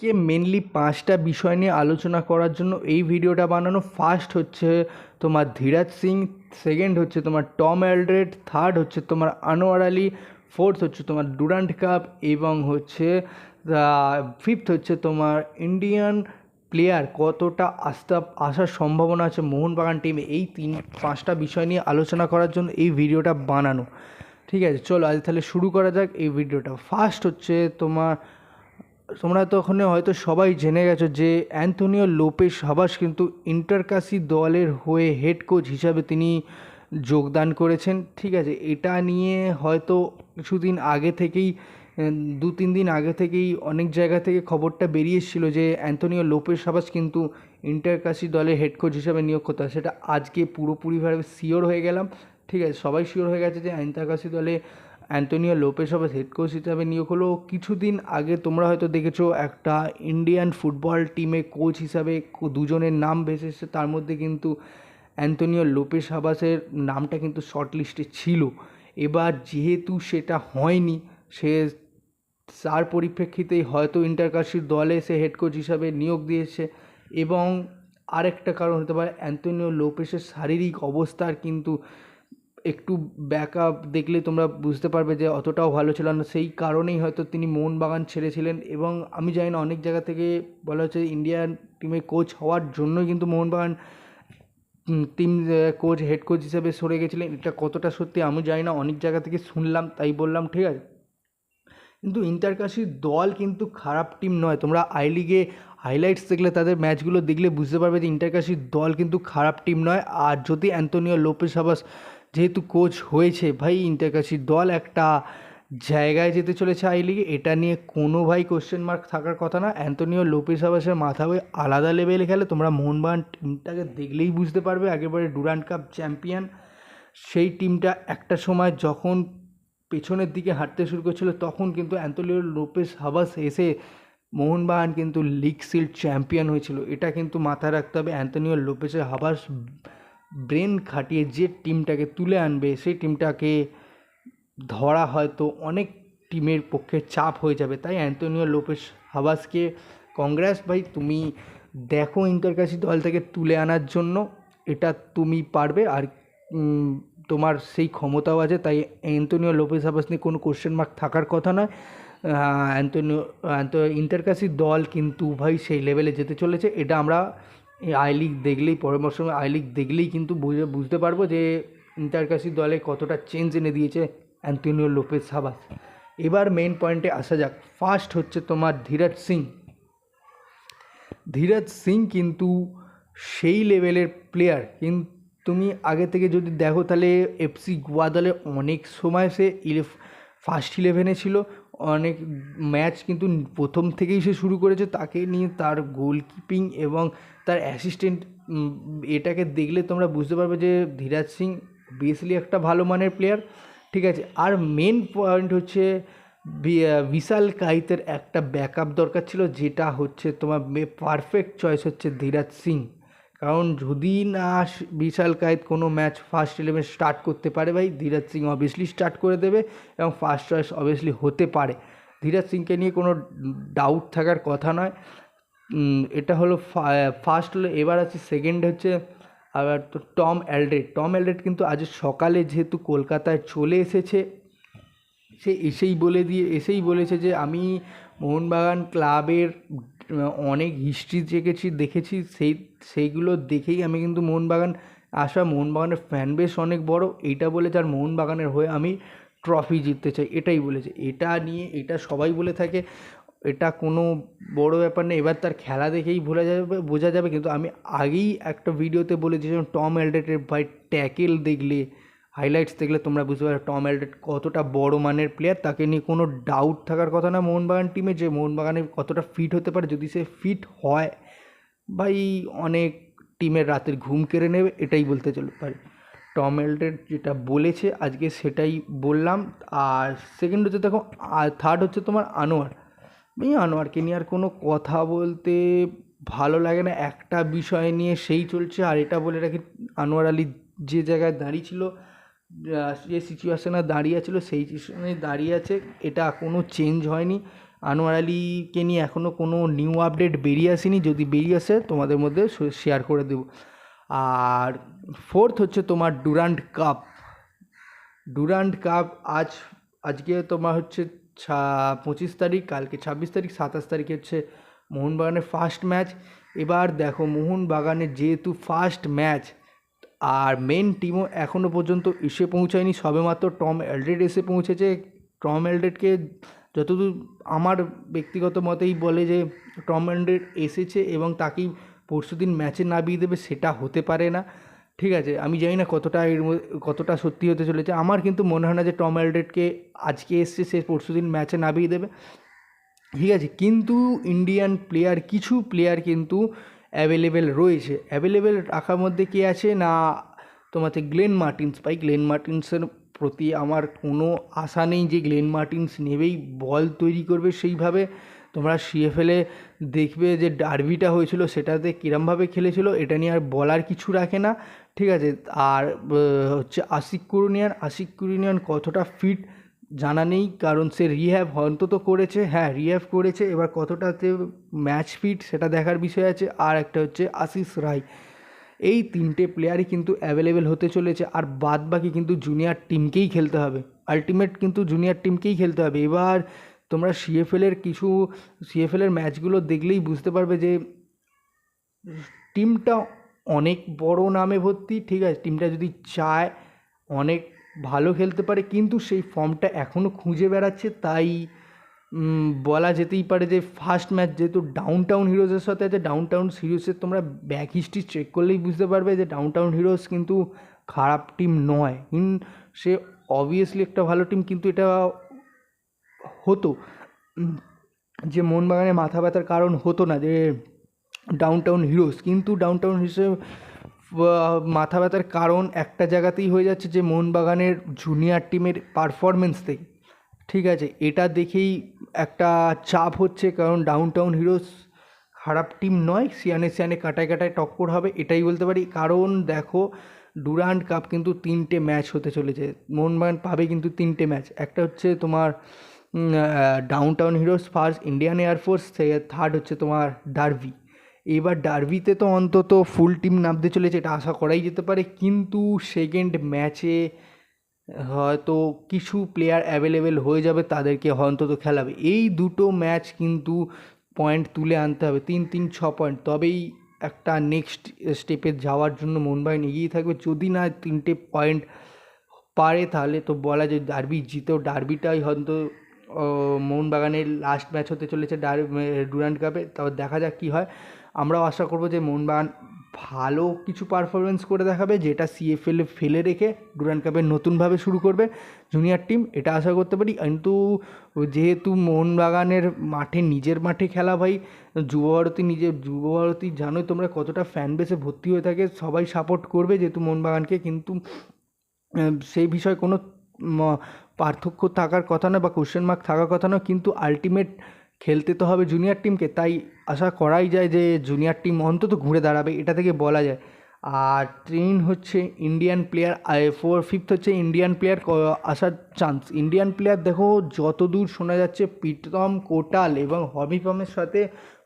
কে mainly পাঁচটা বিষয় নিয়ে আলোচনা করার জন্য এই ভিডিওটা বানানো। ফার্স্ট হচ্ছে তোমার ধীরাজ সিং সেকেন্ড হচ্ছে তোমার টম অ্যালড্রেড থার্ড হচ্ছে তোমার আনোয়ার আলী ফোর্থ হচ্ছে তোমার ডুরান্ট কাপ এবং হচ্ছে ফিফথ হচ্ছে তোমার ইন্ডিয়ান প্লেয়ার কতটা আসতে আসার সম্ভাবনা আছে মোহনবাগান টিমে এই তিন, পাঁচটা বিষয় নিয়ে আলোচনা করার জন্য এই ভিডিওটা বানানো। ঠিক আছে, চলো আজ তাহলে শুরু করা যাক এই ভিডিওটা। ফার্স্ট হচ্ছে তোমার তোমরা তো ওখানে হয়তো সবাই জেনে গেছো যে অ্যান্থনিও লোপেস হাবাস কিন্তু ইন্টারকাসি দলের হয়ে হেড কোচ হিসাবে তিনি যোগদান করেছেন। ঠিক আছে, এটা নিয়ে হয়তো কিছুদিন আগে থেকেই দু তিন দিন আগে থেকেই অনেক জায়গা থেকে খবরটা বেরিয়ে এসেছিল যে অ্যান্থনিও লোপেস হাবাস কিন্তু ইন্টারকাসি দলের হেড কোচ হিসাবে নিয়োগ করতে হয় সেটা আজকে পুরোপুরিভাবে শিওর হয়ে গেলাম। ঠিক আছে, সবাই শিওর হয়ে গেছে যে ইন্টারকাসি দলে অ্যান্টোনিও লোপেস হবে হেড কোচ হিসাবে নিয়োগ হলো। কিছুদিন আগে তোমরা হয়তো দেখেছ একটা ইন্ডিয়ান ফুটবল টিমে কোচ হিসাবে দুজনের নাম ভেসে এসেছে। তার মধ্যে কিন্তু অ্যান্টোনিও লোপেস হাবাসের নামটা কিন্তু শর্ট লিস্টে ছিল। এবার যেহেতু সেটা হয়নি, সে তার পরিপ্রেক্ষিতেই হয়তো ইন্টারকাশির দলে সে হেড কোচ হিসাবে নিয়োগ দিয়েছে। এবং আরেকটা কারণ হতে পারে, অ্যান্টোনিও লোপেসের শারীরিক অবস্থার কিন্তু একটু ব্যাকআপ দেখলে তোমরা বুঝতে পারবে যে অতটাও ভালো ছিল না। সেই কারণেই হয়তো তিনি মোহনবাগান ছেড়েছিলেন এবং আমি জানি না অনেক জায়গা থেকে বলা হচ্ছে ইন্ডিয়ান টিমে কোচ হওয়ার জন্যই কিন্তু Mohun Bagan team coach head coach হিসেবে সরে গেছিলেন। এটা কতটা সত্যি আমি জানি না। অনেক জায়গা থেকে শুনলাম, তাই বললাম, ঠিক আছে? কিন্তু ইন্টারকাশির দল কিন্তু খারাপ টিম নয়। তোমরা আই লিগে হাইলাইটস দেখলে, তাদের ম্যাচগুলো দেখলে বুঝতে পারবে যে ইন্টারকাশির দল কিন্তু খারাপ টিম নয়। আর যদি অ্যান্টোনিও লোপেস হাবাস যেহেতু কোচ হয়েছে, ভাই ইন্টারকাশির দল একটা জায়গায় যেতে চলেছে আই লিগে এটা নিয়ে কোনো ভাই কোশ্চেন মার্ক থাকার কথা না। অ্যান্টোনিও লোপেস হাবাসের মাথা হয়ে আলাদা লেভেলে খেলে তোমরা মোহনবাগান টিমটাকে দেখলেই বুঝতে পারবে। একেবারে ডুরান্ড কাপ চ্যাম্পিয়ন সেই টিমটা একটা সময় যখন পেছনের দিকে হাঁটতে শুরু করেছিল, তখন কিন্তু অ্যান্টোনিও লোপেস হাবাস এসে মোহনবাগান কিন্তু লিগ সিল্ড চ্যাম্পিয়ন হয়েছিল। এটা কিন্তু মাথায় রাখতে হবে, অ্যান্টোনিও লোপেসের হাবাস ব্রেন খাটিয়ে যে টিমটাকে তুলে আনবে, সেই টিমটাকে ধরা হয়তো অনেক টিমের পক্ষে চাপ হয়ে যাবে। তাই অ্যান্টোনিও লোপেস হাবাসকে কংগ্রেস ভাই, তুমি দেখো ইন্টারকাশি দল থেকে তুলে আনার জন্য, এটা তুমি পারবে। আর তোমার সেই ক্ষমতাও আছে, তাই অ্যান্টোনিও লোপেস হাবাস নিয়ে কোনো কোশ্চেন মার্ক থাকার কথা নয়। অ্যান্টো, ইন্টারকাশি দল কিন্তু ভাই সেই লেভেলে যেতে চলেছে। এটা আমরা আই লিগ দেখলেই পরামর্শ আই লিগ দেখলেই কিন্তু বুঝে, বুঝতে পারব যে ইন্টারকাসি দলে কতটা চেঞ্জ এনে দিয়েছে অ্যান্টোনিও লোপেস হাবাস এবার মেন পয়েন্টে আসা যাক। ফার্স্ট হচ্ছে তোমার ধীরাজ সিং। ধীরাজ সিং কিন্তু সেই লেভেলের প্লেয়ার কিন্তু তুমি আগে থেকে যদি দেখো তাহলে এফসি গোয়া দলে অনেক সময় সে ইলেভ ফার্স্ট ইলেভেনে ছিল। অনেক ম্যাচ কিন্তু প্রথম থেকেই সে শুরু করেছে। তাকে নিয়ে তার গোলকিপিং এবং তার অ্যাসিস্ট্যান্ট এটাকে দেখলে তোমরা বুঝতে পারবে যে ধীরাজ সিং বেসলি একটা ভালো মানের প্লেয়ার ঠিক আছে, আর মেন পয়েন্ট হচ্ছে বিশাল কাইতের একটা ব্যাকআপ দরকার ছিল, যেটা হচ্ছে তোমার পারফেক্ট চয়েস হচ্ছে ধীরাজ সিং। কারণ যদি না বিশাল কায়েত কোনো ম্যাচ ফার্স্ট ইলেভেন স্টার্ট করতে পারে ভাই, ধীরাজ সিং অবভিয়াসলি স্টার্ট করে দেবে এবং ফার্স্ট চয়েস অবভিয়াসলি হতে পারে। ধীরাজ সিংকে নিয়ে কোনো ডাউট থাকার কথা নয়। এটা হলো ফার্স্ট হলো, এবার আছে সেকেন্ড হচ্ছে আবার তো টম অ্যালড্রেড। টম অ্যালড্রেড কিন্তু আজ সকালে যেহেতু কলকাতায় চলে এসেছে, সে এসেই বলে দিয়ে, এসেই বলেছে যে আমি মোহনবাগান ক্লাবের অনেক হিস্ট্রি দেখেছি দেখেছি, সেই, সেইগুলো দেখেই আমি কিন্তু মোহনবাগান আসা, মোহনবাগানের ফ্যান বেস অনেক বড়। এইটা বলেছে আর মোহনবাগানের হয়ে আমি ট্রফি জিততে চাই, এটাই বলেছে। এটা নিয়ে, এটা সবাই বলে থাকে, এটা কোনো বড় ব্যাপার নেই এবার তার খেলা দেখেই বোঝা যাবে বোঝা যাবে। কিন্তু আমি আগেই একটা ভিডিওতে বলেছি, যেমন টম অ্যালডেটের ভাই ট্যাকেল দেখলে হাইলাইটস দেখলে তোমরা বুঝতে পারবে টম অ্যালডেট কতটা বড় মানের প্লেয়ার তাকে নিয়ে কোনো ডাউট থাকার কথা না। মোহনবাগান টিমে যে মোহনবাগানে কতটা ফিট হতে পারে, যদি সে ফিট হয়, ভাই অনেক টিমের রাতের ঘুম কেড়ে নেবে, এটাই বলতে চলে পারি। টম অ্যালডেট যেটা বলেছে, আজকে সেটাই বললাম। আর সেকেন্ড হচ্ছে দেখো, আর থার্ড হচ্ছে তোমার আনোয়ার। এই আনোয়ারকে নিয়ে আর কোনো কথা বলতে ভালো লাগে না। একটা বিষয় নিয়ে সেই চলছে, আর এটা বলে রাখি, আনোয়ার আলী যে জায়গায় দাঁড়িয়ে ছিল যে সিচুয়েশনে দাঁড়িয়ে ছিল সেই সিচুয়েশনে দাঁড়িয়ে আছে। এটা কোনো চেঞ্জ হয়নি। আনোয়ার আলীকে নিয়ে এখনও কোনো নিউ আপডেট বেরিয়ে আসেনি। যদি বেরিয়ে আসে, তোমাদের মধ্যে শেয়ার করে দেবো। আর ফোর্থ হচ্ছে তোমার ডুরান্ড কাপ ডুরান্ড কাপ আজ, আজকে তোমার হচ্ছে ছা, পঁচিশ তারিখ, কালকে ছাব্বিশ তারিখ, সাতাশ তারিখে হচ্ছে মোহনবাগানের ফার্স্ট ম্যাচ এবার দেখো, মোহনবাগানের যেহেতু ফার্স্ট ম্যাচ আর মেন টিমও এখনও পর্যন্ত এসে পৌঁছায়নি। সবেমাত্র টম এলড্রেড এসে পৌঁছেছে। টম এলড্রেডকে যতদূর আমার ব্যক্তিগত মতেই বলে যে টম এলড্রেড এসেছে এবং তাকেই পরশুদিন ম্যাচে নামিয়ে দেবে সেটা হতে পারে না। ঠিক আছে, আমি জানি না কতটা এর কতটা সত্যি হতে চলেছে। আমার কিন্তু মনে হয় না যে টম এলড্রেডকে আজকে এসছে, সে পরশু দিন ম্যাচে নামিয়ে দেবে। ঠিক আছে, কিন্তু ইন্ডিয়ান প্লেয়ার কিছু প্লেয়ার কিন্তু অ্যাভেলেবেল রয়েছে। অ্যাভেলেবেল রাখার মধ্যে কে আছে? না, তোমাতে গ্লেন মার্টিন্স। পাই গ্লেন মার্টিন্সের প্রতি আমার কোনো আশা নেই যে গ্লেন মার্টিন্স নেবেই। বল তৈরি করবে সেইভাবে। তোমরা সিএফএলে দেখবে যে ডার্বিটা হয়েছিল, সেটাতে কীরমভাবে খেলেছিল, এটা নিয়ে আর বলার কিছু রাখে না। ঠিক আছে? আর হচ্ছে আশিক কুরুনিয়ান আশিক কুরুনিয়ান কতটা ফিট জানা নেই, কারণ সে রিহ্যাব অন্তত করেছে হ্যাঁ রিহ্যাব করেছে। এবার কতটাতে ম্যাচ ফিট সেটা দেখার বিষয় আছে। আর একটা হচ্ছে আশিস রায়। এই তিনটে প্লেয়ারই কিন্তু অ্যাভেলেবেল হতে চলেছে। আর বাদ বাকি কিন্তু জুনিয়র টিমকেই খেলতে হবে। আলটিমেট কিন্তু জুনিয়র টিমকেই খেলতে হবে। এবার তোমরা সিএফএলের কিছু সিএফএলের ম্যাচগুলো দেখলেই বুঝতে পারবে যে টিমটা অনেক বড় নামে ভর্তি, ঠিক আছে? টিমটা যদি চায় অনেক ভালো খেলতে পারে, কিন্তু সেই ফর্মটা এখনও খুঁজে বেড়াচ্ছে, তাই বলা যেতেই পারে যে ফার্স্ট ম্যাচ যেহেতু ডাউন টাউন হিরোজের সাথে আছে ডাউন টাউন হিরোজের তোমরা ব্যাক হিস্ট্রি চেক করলেই বুঝতে পারবে যে ডাউন টাউন হিরোজ কিন্তু খারাপ টিম নয়। ইন, সে অবভিয়াসলি একটা ভালো টিম কিন্তু এটা হতো, যে মোহনবাগানে মাথা ব্যথার কারণ হতো না যে ডাউন টাউন হিরোজ কিন্তু ডাউন টাউন হিসেবে মাথা ব্যথার কারণ একটা জায়গাতেই হয়ে যাচ্ছে যে মোহনবাগানের জুনিয়র টিমের পারফরমেন্স থেকে ঠিক আছে, এটা দেখেই একটা চাপ হচ্ছে, কারণ ডাউন টাউন হিরোজ খারাপ টিম নয়, সিয়ানে সিয়ানে কাটায় কাটায় টক্কর হবে, এটাই বলতে পারি। কারণ দেখো ডুরান্ড কাপ কিন্তু তিনটে ম্যাচ হতে চলেছে, মোহনবাগান পাবে কিন্তু তিনটে ম্যাচ একটা হচ্ছে তোমার down town heroes first Indian air force third হচ্ছে তোমার ডার্ভি এবার ডার্বিতে তো অন্তত ফুল টিম নামতে চলেছে, এটা আশা করাই যেতে পারে। কিন্তু সেকেন্ড ম্যাচে হয়তো কিছু প্লেয়ার অ্যাভেলেবেল হয়ে যাবে, তাদেরকে অন্তত খেলাবে এই দুটো ম্যাচ কিন্তু পয়েন্ট তুলে আনতে হবে, তিন তিন, ছ পয়েন্ট তবেই একটা নেক্সট স্টেপে যাওয়ার জন্য মোহনবাগান এগিয়ে থাকবে। যদি না তিনটে পয়েন্ট পারে, তাহলে তো বলা যায় ডার্বি জিতেও। ডার্বিটাই হয়তো মোহনবাগানের লাস্ট ম্যাচ হতে চলেছে ডার ডুরান্ড কাপে তবে দেখা যাক কী হয়। আমরাও আশা করব যে মোহনবাগান ভালো কিছু পারফরমেন্স করে দেখাবে, যেটা সিএফএলে ফেলে রেখে ডুরান্ড কাপে নতুনভাবে শুরু করবে। জুনিয়র টিম এটা আশা করতে পারি। কিন্তু যেহেতু মোহনবাগানের মাঠে, নিজের মাঠে খেলা ভাই যুবভারতী নিজের যুবভারতী জানোই তোমরা কতটা ফ্যান বেসে ভর্তি হয়ে থাকে, সবাই সাপোর্ট করবে যেহেতু মোহনবাগানকে। কিন্তু সেই বিষয়ে কোনো পার্থক্য থাকার কথা নয় বা কোশ্চেন মার্ক থাকার কথা নয়। কিন্তু আলটিমেট খেলতে তো হবে জুনিয়র টিমকে তাই আশা করাই যায় যে জুনিয়র টিম অন্তত ঘুরে দাঁড়াবে, এটা থেকে বলা যায়। আর ট্রেন হচ্ছে ইন্ডিয়ান প্লেয়ার ফোর ফিফথ হচ্ছে ইন্ডিয়ান প্লেয়ার আসার চান্স ইন্ডিয়ান প্লেয়ার দেখো যতদূর শোনা যাচ্ছে প্রীতম কোটাল এবং হবিপমের সাথে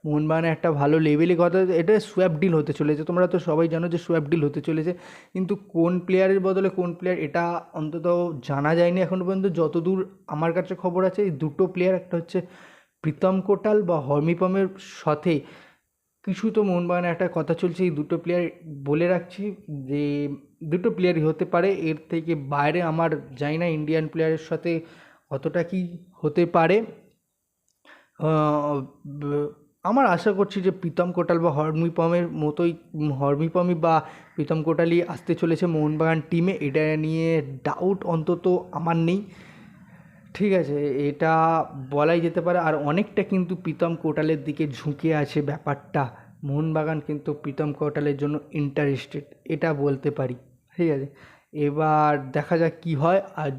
মোহনবাগানে একটা ভালো লেভেলে কথা, এটা সোয়াপ ডিল হতে চলেছে। তোমরা তো সবাই জানো যে সোয়াপ ডিল হতে চলেছে। কিন্তু কোন প্লেয়ারের বদলে কোন প্লেয়ার এটা অন্তত জানা যায়নি এখনও পর্যন্ত। যতদূর আমার কাছে খবর আছে, এই দুটো প্লেয়ার একটা হচ্ছে প্রীতম কোটাল বা হর্মিপমের সাথে কিছু তো মোহনবাগানে একটা কথা চলছে। এই দুটো প্লেয়ার বলে রাখছি যে, দুটো প্লেয়ারই হতে পারে। এর থেকে বাইরে আমার জানি না ইন্ডিয়ান প্লেয়ারের সাথে কতটা কি হতে পারে। আমার আশা করছি যে প্রীতম কোটাল বা হর্মিপমের মতোই হর্মিপমই বা প্রীতম কোটালই আসতে চলেছে মোহনবাগান টিমে এটা নিয়ে ডাউট অন্তত আমার নেই। ঠিক আছে, এটা বলাই যেতে পারে। আর অনেকটা কিন্তু প্রীতম কোটালের দিকে ঝুঁকে আছে ব্যাপারটা। মোহনবাগান কিন্তু প্রীতম কোটালের জন্য ইন্টারেস্টেড এটা বলতে পারি। ঠিক আছে, এবার দেখা যাক কী হয়। আর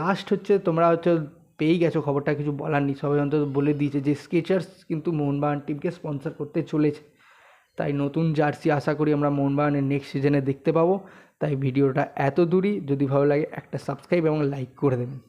লাস্ট হচ্ছে তোমরা হচ্ছে পেয়েই গেছো খবরটা, কিছু বলার নেই। সবাই অন্তত বলে দিয়েছে যে স্কেচার্স কিন্তু মোহনবাগান টিমকে স্পন্সর করতে চলেছে। তাই নতুন জার্সি আশা করি আমরা মোহনবাগানের নেক্সট সিজনে দেখতে পাবো। তাই ভিডিওটা এত দূরই যদি ভালো লাগে একটা সাবস্ক্রাইব এবং লাইক করে দেবেন।